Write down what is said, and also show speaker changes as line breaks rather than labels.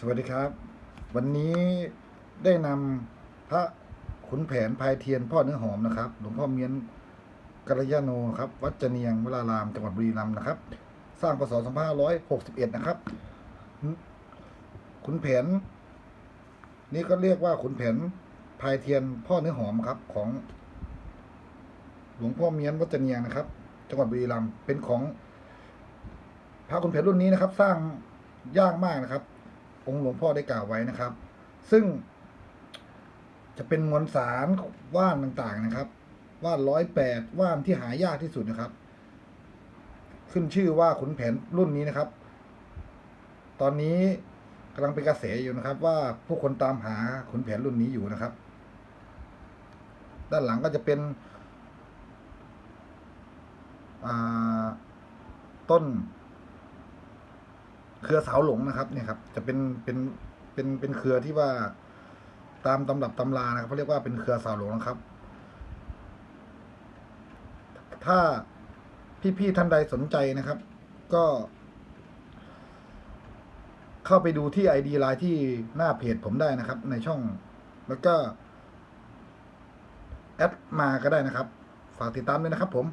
สวัสดีครับ วันนี้ได้นำพระขุนแผนภายเทียนพ่อเนื้อหอมนะครับ หลวงพ่อเมียนกัลยาโนครับ วัดเจเนียงวรารามจังหวัดบุรีรัมย์นะครับ สร้างพศ2561 นะครับ ขุนแผน นี่ก็เรียกว่าขุนแผนภายเทียนพ่อเนื้อหอมครับของ หลวงพ่อเมียนวัดเจเนียงนะครับ จังหวัดบุรีรัมย์เป็นของพระขุนแผนรุ่นนี้นะครับ สร้างยากมากนะครับ องค์หลวงพ่อได้กล่าวไว้นะครับ ซึ่ง จะเป็นมวลสารว่านต่างๆนะครับ ว่านร้อยแปดว่านที่หายากที่สุดนะครับ ขึ้นชื่อว่าขุนแผนรุ่นนี้นะครับ ตอนนี้กำลังเป็นกระแสอยู่นะครับ ว่าผู้คนตามหาขุนแผนรุ่นนี้อยู่นะครับ ด้านหลังก็จะเป็นต้น เครือสาวหลงนะครับเนี่ยครับ จะเป็นเป็นเป็นเป็นเครือที่ว่าตามตำรับตำรานะครับเขาเรียกว่าเป็นเครือสาวหลงนะครับ ถ้าพี่ๆท่านใดสนใจนะครับ ก็ เข้าไปดูที่ ID ไลน์ที่หน้าเพจผมได้นะครับ ในช่องแล้วก็แอดมาก็ได้นะครับ ฝากติดตามด้วยนะครับผม